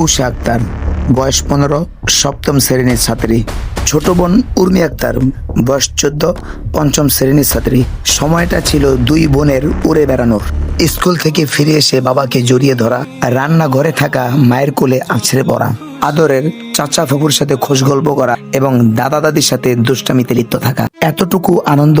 উষা আক্তার, বয়স পনেরো, সপ্তম শ্রেণির ছাত্রী। ছোট বোন উর্মি আক্তার, বয়স চোদ্দ, পঞ্চম শ্রেণির ছাত্রী। সময়টা ছিল দুই বোনের উড়ে বেড়ানোর। স্কুল থেকে ফিরে এসে বাবাকে জড়িয়ে ধরা রান্না রান্নাঘরে থাকা মায়ের কোলে আছড়ে পড়া। আদরের চাচা ফুপুর সাথে খোঁজ গল্প করা এবং দাদা দাদির সাথে দুষ্টামিতে লিপ্ত থাকা। এতটুকু আনন্দ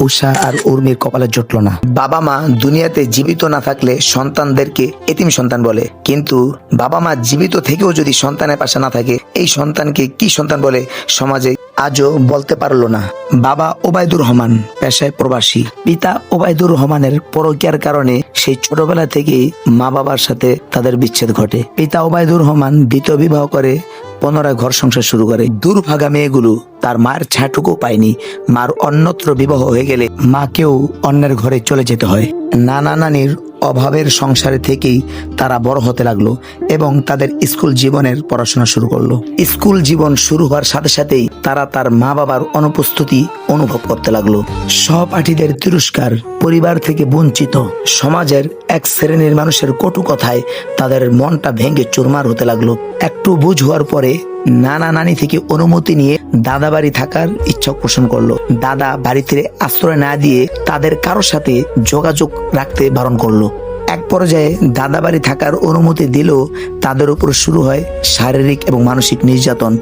উষা আর উর্মির কপালে জুটল না। বাবা মা দুনিয়াতে জীবিত না থাকলে সন্তানদেরকে এতিম সন্তান বলে। কিন্তু বাবা মা জীবিত থেকেও যদি সন্তানের পাশে না থাকে, এই সন্তানকে কি সন্তান বলে? সমাজে আজও বলতে পারল না। বাবা ওবায়দুর রহমান পেশায় প্রবাসী। পিতা ওবায়দুর রহমানের পরকিয়ার কারণে সেই ছোটবেলা থেকেই মা বাবার সাথে তাদের বিচ্ছেদ ঘটে। পিতা ওবায়দুর রহমান দ্বিতীয় বিবাহ করে পুনরায় ঘর সংসার শুরু করে। দুর্ভাগা মেয়েগুলো তার মার ছাটুকু পায়নি। মার অন্যত্র বিবাহ হয়ে গেলে মাকেও অন্যের ঘরে চলে যেতে হয়। নানা নানির অভাবের সংসারে থেকেই তারা বড় হতে লাগল এবং তাদের স্কুল জীবনের পড়াশোনা শুরু করল। স্কুল জীবন শুরু হওয়ার সাথে সাথেই তারা তার মা বাবার অনুপস্থিতি অনুভব করতে লাগল। সহপাঠীদের তিরস্কার পরিবার থেকে বঞ্চিত। সমাজের এক শ্রেণির মানুষের কটু কথায় তাদের মনটা ভেঙে চুরমার হতে লাগল। একটু বুঝ হওয়ার পরে নানা নানি থেকে অনুমতি নিয়ে দাদা বাড়ি থাকার ইচ্ছা পোষণ করল। দাদা বাড়িতে আশ্রয় না দিয়ে তাদের কারোর সাথে যোগাযোগ রাখতে বারণ করল। পর্যায়ে দাদাবাড়ি থাকার অনুমতি দিলেও তাদের উপর শুরু হয় শারীরিক এবং মানসিক নির্যাতন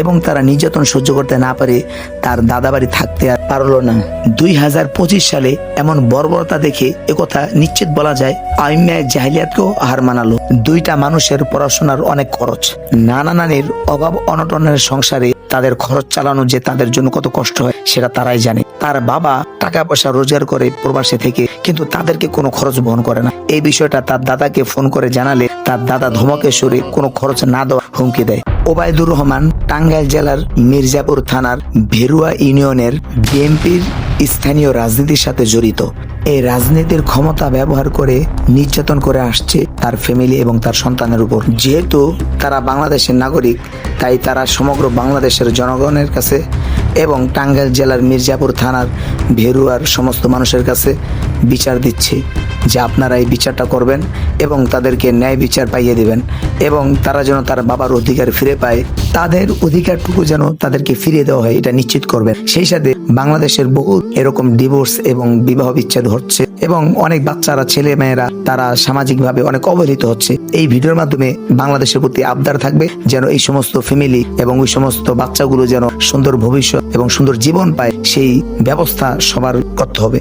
এবং তারা নির্যাতন সহ্য করতে না পারে, তার দাদাবাড়ি থাকতে আর পারল না। দুই হাজার পঁচিশ সালে এমন বর্বরতা দেখে একথা নিশ্চিত বলা যায় আইম্যায় জাহিলিয়াতকেও হার মানালো। দুইটা মানুষের পড়াশোনার অনেক খরচ। নানা নানির অভাব, অনটনের সংসারে তাদের খরচ চালানো যে তাদের জন্য কত কষ্ট হয়, সেটা তারাই জানে। তার বাবা টাকা পয়সা রোজগার করে প্রবাসে থেকে, কিন্তু তাদেরকে কোনো খরচ বহন করে না। এই বিষয়টা তার দাদাকে ফোন করে জানালে তার দাদা ধমকে সরে কোনো খরচ না দেওয়া হুমকি দেয়। ওবায়দুর রহমান, টাঙ্গাইল জেলার মির্জাপুর থানার ভেরুয়া ইউনিয়নের বিএনপির স্থানীয় রাজনীতির সাথে জড়িত। এই রাজনীতির ক্ষমতা ব্যবহার করে নির্যাতন করে আসছে তার ফ্যামিলি এবং তার সন্তানের উপর। যেহেতু তারা বাংলাদেশের নাগরিক তাই তারা সমগ্র বাংলাদেশের জনগণের কাছে এবং টাঙ্গাইল জেলার মির্জাপুর থানার ভেরুয়ার সমস্ত মানুষের কাছে বিচার দিচ্ছে। যে আপনারা এই বিচারটা করবেন এবং তাদেরকে ন্যায় বিচার পাইয়ে দিবেন এবং তারা যেন তার বাবার অধিকার ফিরে পায়, তাদের অধিকারটুকু যেন তাদেরকে ফিরিয়ে দেওয়া হয়, এটা নিশ্চিত করবেন। সেই সাথে বাংলাদেশের বহু এরকম ডিভোর্স এবং বিবাহ বিচ্ছেদ হচ্ছে এবং অনেক বাচ্চারা, ছেলে মেয়েরা, তারা সামাজিকভাবে অনেক অবহেলিত হচ্ছে। এই ভিডিওর মাধ্যমে বাংলাদেশের প্রতি আবদার থাকবে যেন এই সমস্ত ফ্যামিলি এবং ওই সমস্ত বাচ্চাগুলো যেন সুন্দর ভবিষ্যৎ এবং সুন্দর জীবন পায়, সেই ব্যবস্থা সবার করতে হবে।